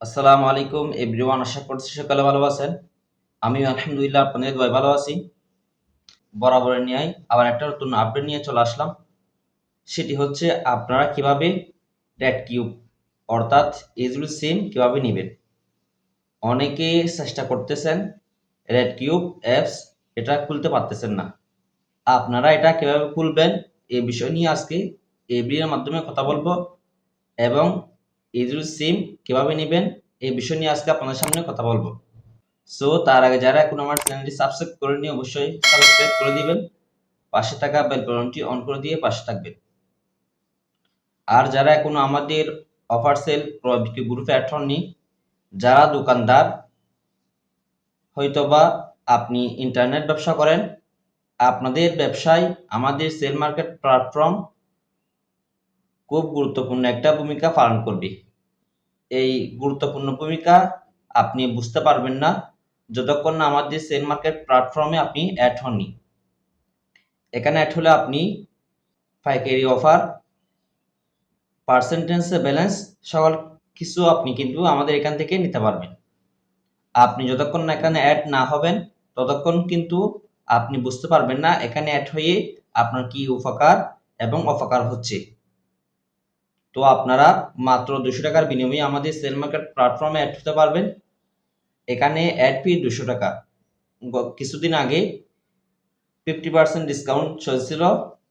আসসালামু আলাইকুম, এভরিওয়ান, আশা করছি সকালে ভালো আছেন। আমি আলহামদুলিল্লাহ, আপনাদের দয় ভালো আছি। বরাবরের নিয়ে আবার একটা নতুন আপডেট নিয়ে চলে আসলাম। সেটি হচ্ছে আপনারা কীভাবে রেড কিউব অর্থাৎ এজুল সিম কীভাবে নেবেন? অনেকে চেষ্টা করতেছেন রেড কিউব অ্যাপস এটা খুলতে পারতেছেন না। আপনারা এটা কীভাবে খুলবেন? এই বিষয় নিয়ে আজকে ভিডিওর মাধ্যমে কথা বলব এবং ইজুল সিম কীভাবে নেবেন? এই বিষয় নিয়ে আজকে আপনাদের সামনে কথা বলব। সো তার আগে যারা এখন আমার চ্যানেলটি সাবস্ক্রাইব করেনি অবশ্যই সাবস্ক্রাইব করে দিবেন। পাশে থাকা বেল বাটনটি অন করে দিয়ে পাশে থাকবেন। আর যারা এখনও আমাদের অফার সেল গ্রুপে অ্যাড হননি, যারা দোকানদার, হয়তোবা আপনি ইন্টারনেট ব্যবসা করেন, আপনাদের ব্যবসায় আমাদের সেল মার্কেট প্ল্যাটফর্ম খুব গুরুত্বপূর্ণ একটা ভূমিকা পালন করবে। এই গুরুত্বপূর্ণ ভূমিকা আপনি বুঝতে পারবেন না, যতক্ষণ না আমাদের সেল মার্কেট প্ল্যাটফর্মে আপনি অ্যাড হননি। এখানে অ্যাড হলে আপনি পাইকারি অফার পার্সেন্টেজ ব্যালেন্স সকল কিছু আপনি কিন্তু আমাদের এখান থেকে নিতে পারবেন। আপনি যতক্ষণ না এখানে অ্যাড না হবেন, ততক্ষণ কিন্তু আপনি বুঝতে পারবেন না এখানে অ্যাড হয়ে আপনার কি উপকার এবং অপকার হচ্ছে। তো আপনারা মাত্র দুশো টাকার বিনিময়ে আমাদের সেল মার্কেট প্ল্যাটফর্মে অ্যাড হতে পারবেন। এখানে অ্যাড ফি দুশো টাকা। কিছুদিন আগে ফিফটি পার্সেন্ট ডিসকাউন্ট চলছিল,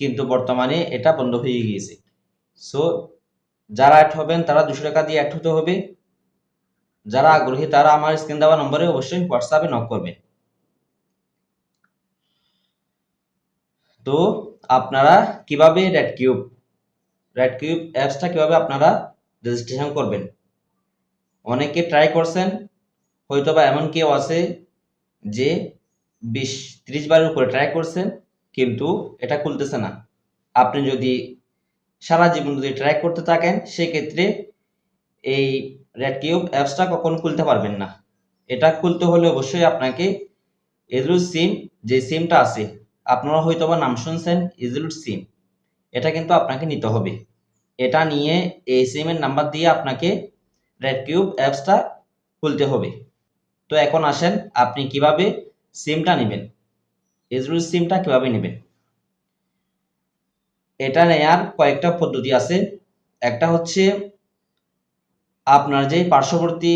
কিন্তু বর্তমানে এটা বন্ধ হয়ে গিয়েছে। সো যারা অ্যাড হবেন, তারা দুশো টাকা দিয়ে অ্যাড হতে হবে। যারা আগ্রহী, তারা আমার স্ক্রিন দেওয়া নম্বরে অবশ্যই হোয়াটসঅ্যাপে নক করবেন। তো, আপনারা কীভাবে রেড কিউব রেড কিউব অ্যাপসটা কীভাবে আপনারা রেজিস্ট্রেশন করবেন? অনেকে ট্রাই করছেন হয়তো বা এমন কেউ আছে যে বিশ, ত্রিশ বারের উপরে ট্রাই করছেন, কিন্তু এটা খুলতেছে না। আপনি যদি সারা জীবন যদি ট্রাই করতে থাকেন, সেক্ষেত্রে এই রেড কিউব অ্যাপসটা কখনো খুলতে পারবেন না। এটা খুলতে হলে অবশ্যই আপনাকে এজরুল সিম যে সিমটা আছে, আপনারা হয়তো বা নাম শুনছেন ইজরুল সিম এটা কিন্তু আপনাকে নিতে হবে। এটা নিয়ে এই সিমের নাম্বার দিয়ে আপনাকে রেড কিউব অ্যাপসটা খুলতে হবে। তো এখন আসেন, আপনি কীভাবে সিমটা নেবেন? এজরুল সিমটা কীভাবে নেবেন? এটা নেয়ার কয়েকটা পদ্ধতি আছে। একটা হচ্ছে আপনার যে পার্শ্ববর্তী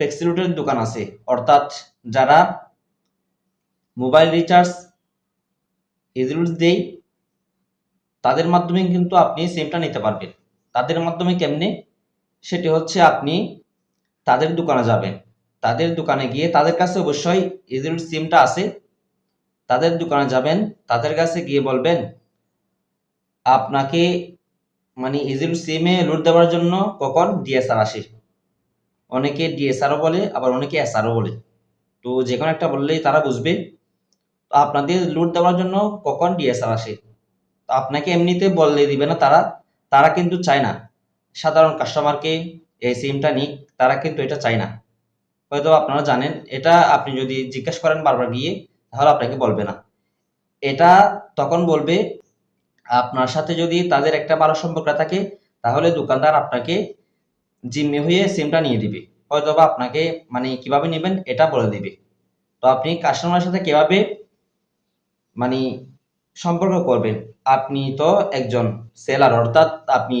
ফ্লেক্সিলুটের দোকান আছে, অর্থাৎ যারা মোবাইল রিচার্জ এজরুল দেই তাদের মাধ্যমে কিন্তু আপনি সিমটা নিতে পারবেন। তাদের মাধ্যমে কেমনে? সেটি হচ্ছে আপনি তাদের দোকানে যাবেন। তাদের দোকানে গিয়ে তাদের কাছে অবশ্যই এজরুল সিমটা আছে। তাদের দোকানে যাবেন, তাদের কাছে গিয়ে বলবেন, আপনাকে মানে ইজিল সিমে লোড দেওয়ার জন্য কখন? ডিএসআর আসে। অনেকে ডিএসআরও বলে, আবার অনেকে এসআরও বলে। তো যে কোনো একটা বললেই তারা বুঝবে তো আপনাদের লোড দেওয়ার জন্য কখন ডিএসআর আসে? আপনাকে এমনিতে বললে দিবে না, তারা তারা কিন্তু চায় না। সাধারণ কাস্টমারকে এই সিমটা নিক, তারা কিন্তু এটা চায় না। হয়তো আপনারা জানেন, এটা আপনি যদি জিজ্ঞেস করেন বারবার গিয়ে, তাহলে আপনাকে বলবে না। এটা তখন বলবে, আপনার সাথে যদি তাদের একটা ভালো সম্পর্ক থাকে, তাহলে দোকানদার আপনাকে জিম্মি হয়ে সিমটা নিয়ে দিবে। হয়তো বা আপনাকে মানে কীভাবে নেবেন, এটা বলে দিবে। তো আপনি কাস্টমারের সাথে কীভাবে মানে সম্পর্ক করবেন? আপনি তো একজন সেলার অর্থাৎ আপনি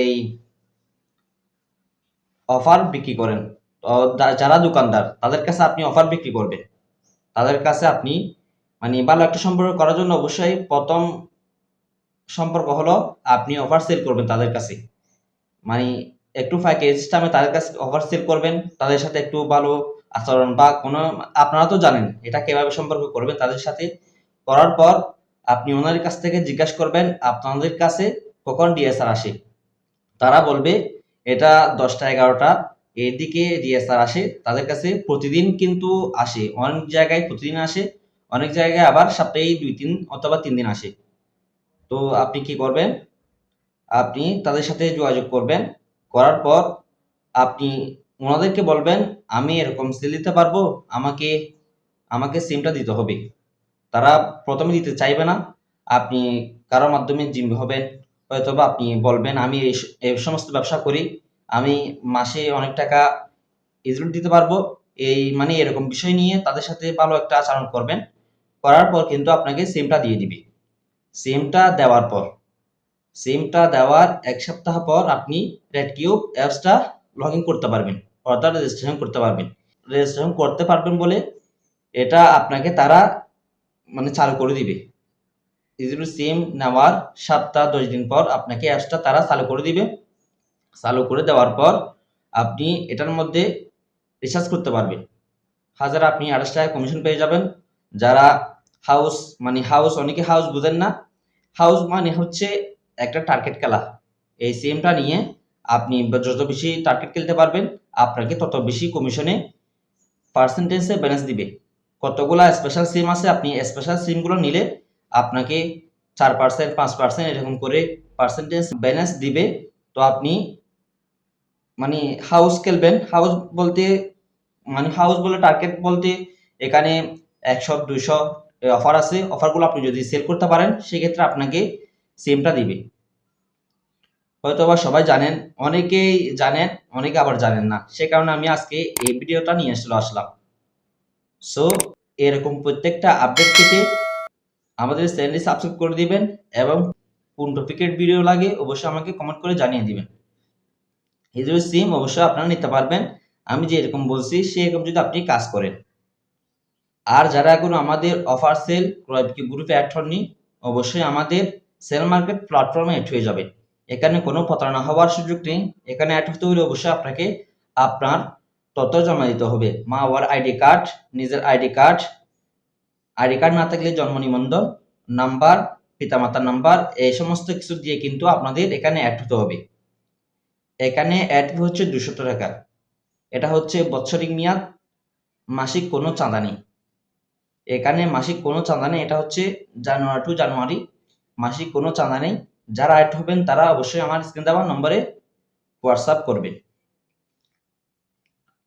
এই অফার বিক্রি করেন। যারা দোকানদার, তাদের কাছে আপনি অফার বিক্রি করবেন তাদের কাছে আপনি মানে ভালো একটা সম্পর্ক করার জন্য অবশ্যই প্রথম সম্পর্ক হলো আপনি অফার সেল করবেন তাদের কাছে। মানে একটু প্যাকেজ সিস্টেমে তাদের কাছে অফার সেল করবেন, তাদের সাথে একটু ভালো আচরণ বা কোনো আপনারা তো জানেন এটা কীভাবে সম্পর্ক করবেন তাদের সাথে। করার পর আপনি ওনাদের কাছ থেকে জিজ্ঞাসা করবেন, আপনাদের কাছে কখন ডিএসআর আসে? তারা বলবে, এটা দশটা এগারোটা এর দিকে ডিএসআর আসে, তাদের কাছে প্রতিদিন কিন্তু আসে। অনেক জায়গায় প্রতিদিন আসে, অনেক জায়গায় আবার সপ্তাহে দুই তিন অথবা তিন দিন আসে। তো আপনি কি করবেন? আপনি তাদের সাথে যোগাযোগ করবেন, করার পর আপনি ওনাদেরকে বলবেন, আমি এরকম সেল দিতে পারব, আমাকে আমাকে সিমটা দিতে হবে। তারা প্রথমে দিতে চাইবে না। আপনি কারোর মাধ্যমে জিম্মি হবেন হয়তো বা আপনি বলবেন, আমি এই সমস্ত ব্যবসা করি, আমি মাসে অনেক টাকা ইজিলি দিতে পারব। এই মানে এরকম বিষয় নিয়ে তাদের সাথে ভালো একটা আচরণ করবেন। করার পর কিন্তু আপনাকে সিমটা দিয়ে দিবে। সিমটা দেওয়ার পর, সিমটা দেওয়ার এক সপ্তাহ পর আপনি রেড কিউব অ্যাপসটা লগ ইন করতে পারবেন, অর্থাৎ রেজিস্ট্রেশন করতে পারবেন। রেজিস্ট্রেশন করতে পারবেন বলে এটা আপনাকে তারা মানে চালু করে দিবে। ইজিলি সিম নেওয়ার সপ্তাহ দশ দিন পর আপনাকে অ্যাপসটা তারা চালু করে দিবে। চালু করে দেওয়ার পর আপনি এটার মধ্যে রিচার্জ করতে পারবেন। হাজার আপনি আঠাশ টাকা কমিশন পেয়ে যাবেন। যারা হাউস মানে হাউস অনেকে হাউস বুঝেন না। হাউস মানে হচ্ছে একটা টার্গেট খেলা। এই সিমটা নিয়ে আপনি যত বেশি টার্গেট খেলতে পারবেন, আপনাকে তত বেশি কমিশনে পার্সেন্টেজে ব্যালেন্স দিবে। কতগুলা স্পেশাল সিম আছে? আপনি স্পেশাল সিমগুলো নিলে আপনাকে চার পার্সেন্ট পাঁচ পার্সেন্ট এরকম করে পার্সেন্টেজ ব্যালেন্স দিবে। তো আপনি মানে হাউস খেলবেন। হাউস বলতে মানে হাউস বলে টার্গেট বলতে এখানে একশো, দুইশো অফার আছে। অফারগুলো আপনি যদি সেল করতে পারেন, সেক্ষেত্রে আপনাকে সিমটা দিবে। হয়তো বা সবাই জানেন, অনেকেই জানেন, অনেকে আবার জানেন না। সে কারণে আমি আজকে এই ভিডিওটা নিয়ে আসলে আসলাম। সো এরকম প্রত্যেকটা আপডেট পেতে আমাদের চ্যানেলটি সাবস্ক্রাইব করে দিবেন এবং কোন টপিকের ভিডিও লাগে অবশ্যই আমাকে কমেন্ট করে জানিয়ে দিবেন। যে সিম অবশ্যই আপনারা নিতে পারবেন। আমি যে এরকম বলছি সেরকম যদি আপনি কাজ করেন। আর যারা এখন আমাদের অফার সেল ক্রয় গ্রুপে অ্যাড হননি, অবশ্যই আমাদের সেল মার্কেট প্ল্যাটফর্মে অ্যাড হয়ে যাবে। এখানে কোনো প্রতারণা হওয়ার সুযোগ নেই। এখানে অ্যাড হতে হলে অবশ্যই আপনাকে আপনার তথ্য জমা দিতে হবে। মা বাবার আইডি কার্ড, নিজের আইডি কার্ড। আইডি কার্ড না থাকলে জন্ম নিবন্ধন নাম্বার, পিতামাতার নাম্বার, এই সমস্ত কিছু দিয়ে কিন্তু আপনাদের এখানে অ্যাড হতে হবে। এখানে অ্যাড হচ্ছে দুশত টাকা। এটা হচ্ছে বৎসরিক মেয়াদ, মাসিক কোনো চাঁদা নেই। এখানে মাসিক কোনো চাঁদা নেই, এটা হচ্ছে জানুয়ারি টু জানুয়ারি মাসিক কোনো চাঁদা নেই। যারা অ্যাড হবেন তারা অবশ্যই আমার স্ক্রিন দেওয়া নম্বরে হোয়াটসঅ্যাপ করবেন।